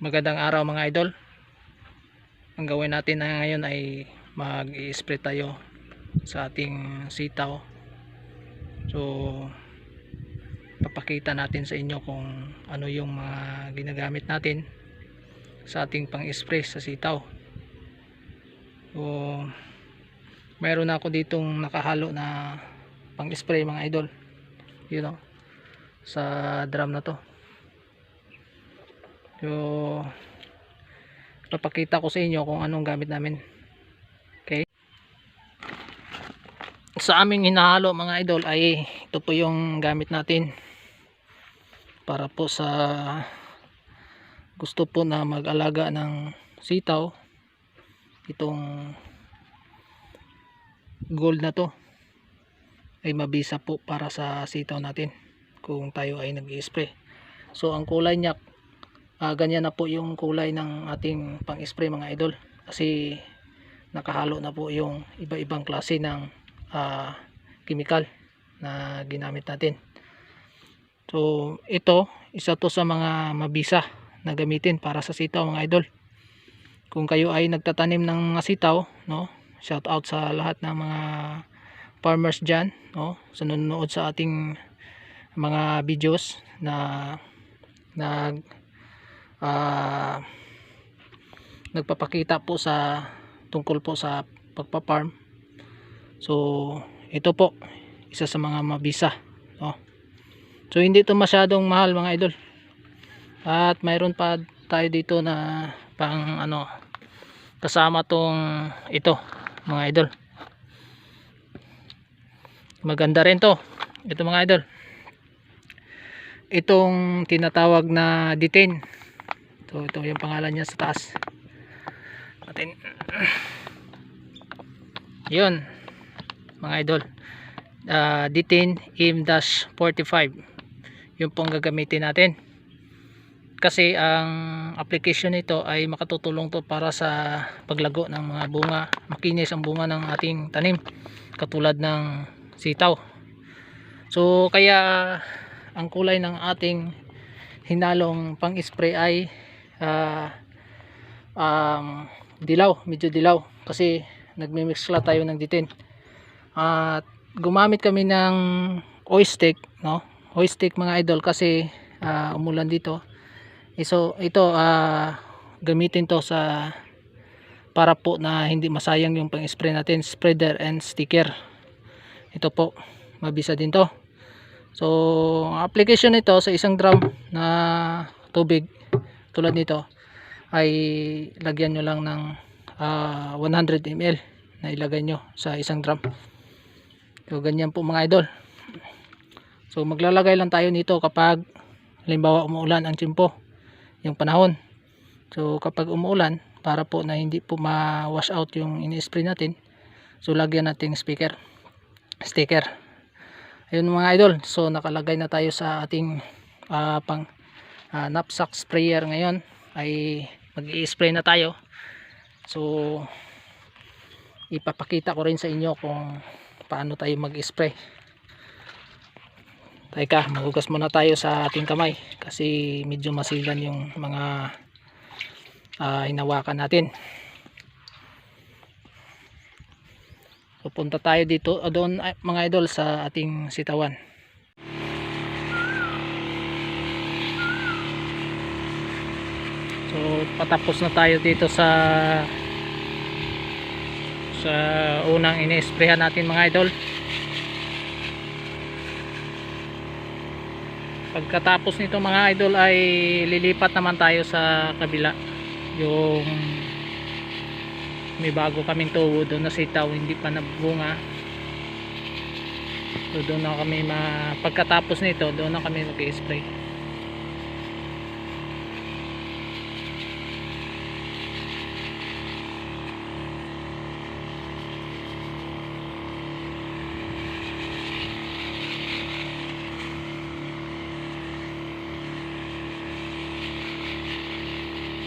Magandang araw mga idol. Ang gawin natin na ngayon ay mag-i-spray tayo sa ating sitaw. So papakita natin sa inyo kung ano yung mga ginagamit natin sa ating pang-spray sa sitaw. So mayroon na ako ditong nakahalo na pang-spray mga idol. You know, sa drum na to. So, papakita ko sa inyo kung anong gamit namin. Okay? Sa aming hinahalo mga idol ay ito po yung gamit natin para po sa gusto po na mag-alaga ng sitaw itong gold na to ay mabisa po para sa sitaw natin kung tayo ay nag-spray so ang kulay niya ah, ganyan na po yung kulay ng ating pang-spray mga idol. Kasi nakahalo na po yung iba-ibang klase ng ah, chemical na ginamit natin. So ito isa to sa mga mabisa na gamitin para sa sitaw mga idol. Kung kayo ay nagtatanim ng mga sitaw no shout out sa lahat ng mga farmers dyan no sa nanonood sa ating mga videos na nag ah, nagpapakita po sa tungkol po sa pagpa-farm. So ito po isa sa mga mabisa no? So hindi ito masyadong mahal mga idol. At mayroon pa tayo dito na pang ano kasama tong ito mga idol. Maganda rin to. Ito mga idol. Itong tinatawag na detain ito, ito yung pangalan niya sa taas. Atin. Yun mga idol. Uh, detain im-45 yung pong gagamitin natin. Kasi ang application nito ay makatutulong to para sa paglago ng mga bunga. Makinis ang bunga ng ating tanim katulad ng sitaw. So kaya ang kulay ng ating hinalong pang spray ay ah, um, dilaw medyo dilaw kasi nagmimix tayo ng ditin. At gumamit kami ng oil-stick no? Oil-stick mga idol kasi ah, umulan dito. Eh, so ito ah, gamitin to sa para po na hindi masayang yung pang spray natin spreader and sticker. Ito po mabisa din to. So application nito sa isang drum na tubig tulad nito ay lagyan nyo lang ng ah, 100 ml na ilagay nyo sa isang drum. So ganyan po mga idol. So maglalagay lang tayo nito kapag halimbawa umuulan ang tiyempo yung panahon. So kapag umuulan para po na hindi po ma-wash out yung ini-spray natin so lagyan natin speaker sticker. Ayun mga idol so nakalagay na tayo sa ating ah, pang ah, knapsack sprayer ngayon ay mag spray na tayo so ipapakita ko rin sa inyo kung paano tayo mag-spray Teka, magugas muna tayo sa ating kamay kasi medyo masilan yung mga ah, hinawakan natin. So punta tayo dito o doon mga idol sa ating sitawan. So patapos na tayo dito sa sa unang ini-sprayhan natin mga idol. pagkatapos nito mga idol ay lilipat naman tayo sa kabila. Yung may bago kaming tubo doon na sitaw hindi pa nabunga so doon na kami ma pagkatapos nito doon na kami mag-spray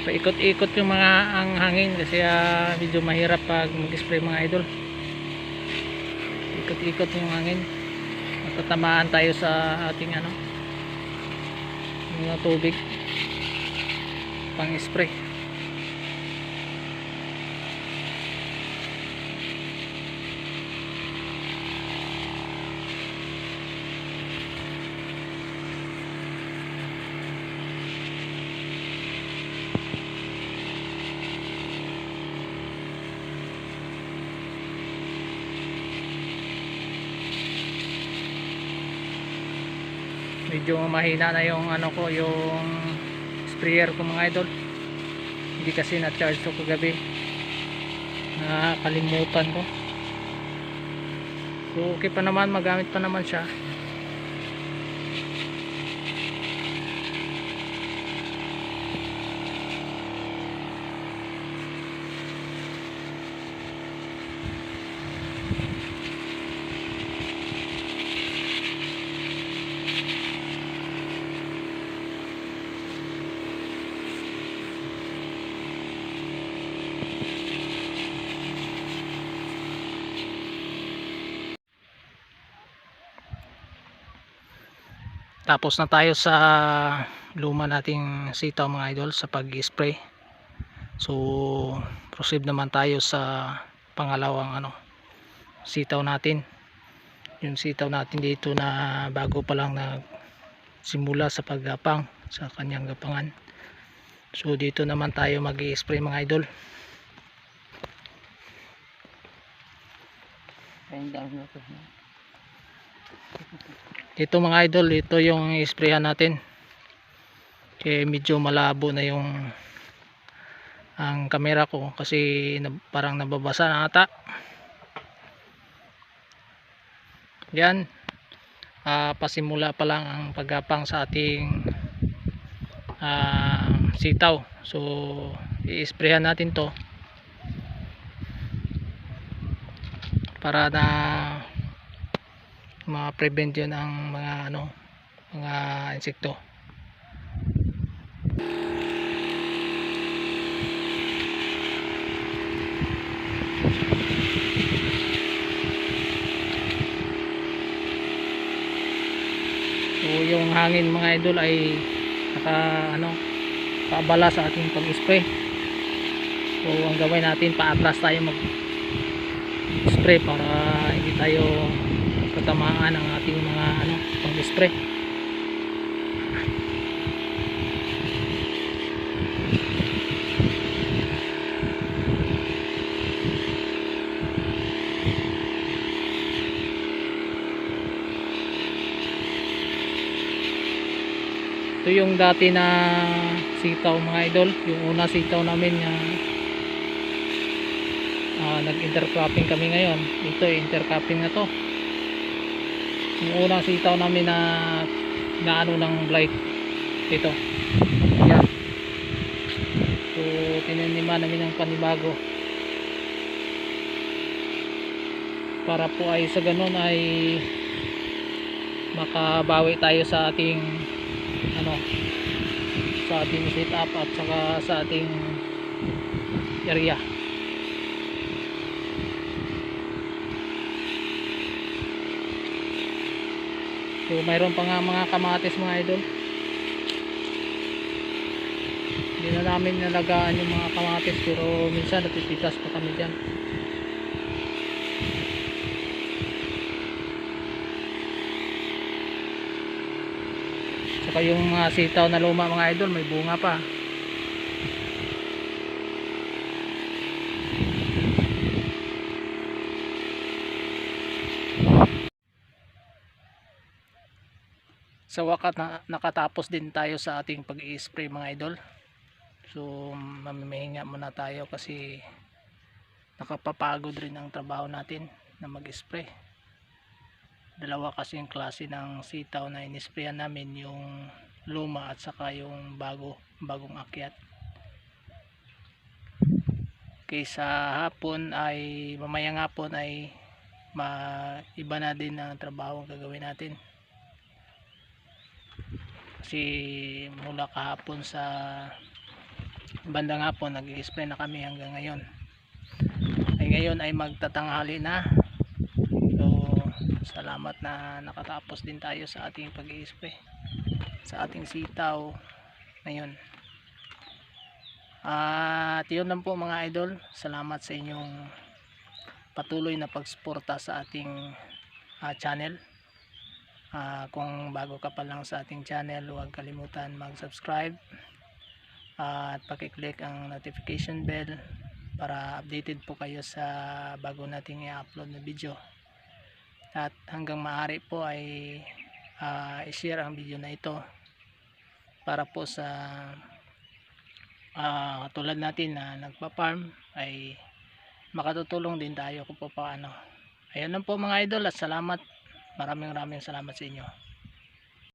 paikot-ikot yung mga ang hangin kasi ah, medyo mahirap pag mag-spray mga idol. Ikot-ikot yung hangin. Matatamaan tayo sa ating ano mga tubig. Pang spray medyo mahina na yung ano ko yung sprayer ko mga idol. Hindi kasi na charge ko kagabi. Nakakalimutan ko. So okay pa naman magamit pa naman siya tapos na tayo sa luma nating sitaw mga idol sa pag-spray. So proceed naman tayo sa pangalawang ano sitaw natin. Yung sitaw natin dito na bago pa lang na simula sa paggapang sa kanyang gapangan. So dito naman tayo mag spray mga idol ito mga idol ito yung isprayan natin. Kaya medyo malabo na yung ang camera ko kasi parang nababasa na ata. Yan. Ah, pasimula pa lang ang paggapang sa ating ah, sitaw. So i-sprayan natin to para na ma-prevent yun ang mga ano mga insekto. So yung hangin mga idol ay naka ano paabala sa ating pag-spray. So ang gawin natin paatras tayo mag spray para hindi tayo katamaan ang ating mga ano pang spray ito yung dati na sitaw mga idol. Yung una sitaw namin na ah, nag intercropping kami ngayon. Ito intercropping na to yung unang sitaw namin na na ano ng blight ito yan so tinaniman namin ng panibago. Para po ay sa ganun ay makabawi tayo sa ating ano sa ating setup at saka sa ating area So mayroon pa nga mga kamatis mga idol. Hindi na namin nalagaan yung mga kamatis pero minsan natititas pa kami dyan. Saka yung mga sitaw na luma mga idol may bunga pa. Sa wakat na, nakatapos din tayo sa ating pag-i-spray mga idol. So mamimihinga muna tayo kasi nakapapagod rin ang trabaho natin na mag-spray. Dalawa kasi yung klase ng sitaw na inisprayan namin yung luma at saka yung bago bagong akyat. Kaysa hapon ay mamayang hapon ay maiba na din ang trabaho ang gagawin natin kasi mula kahapon sa bandang hapon nag spray na kami hanggang ngayon ay ngayon ay magtatanghali na so salamat na nakatapos din tayo sa ating pag spray sa ating sitaw ngayon At yun lang po mga idol. Salamat sa inyong patuloy na pagsuporta sa ating ah, channel. Ah, kung bago ka pa lang sa ating channel, huwag kalimutan mag-subscribe at pakiclick ang notification bell para updated po kayo sa bago nating i-upload na video. At hanggang maaari po ay ah, i-share ang video na ito para po sa ah tulad natin na nagpa-farm ay makatutulong din tayo kung paano. Ayun lang po mga idol at salamat. Maraming maraming salamat sa inyo.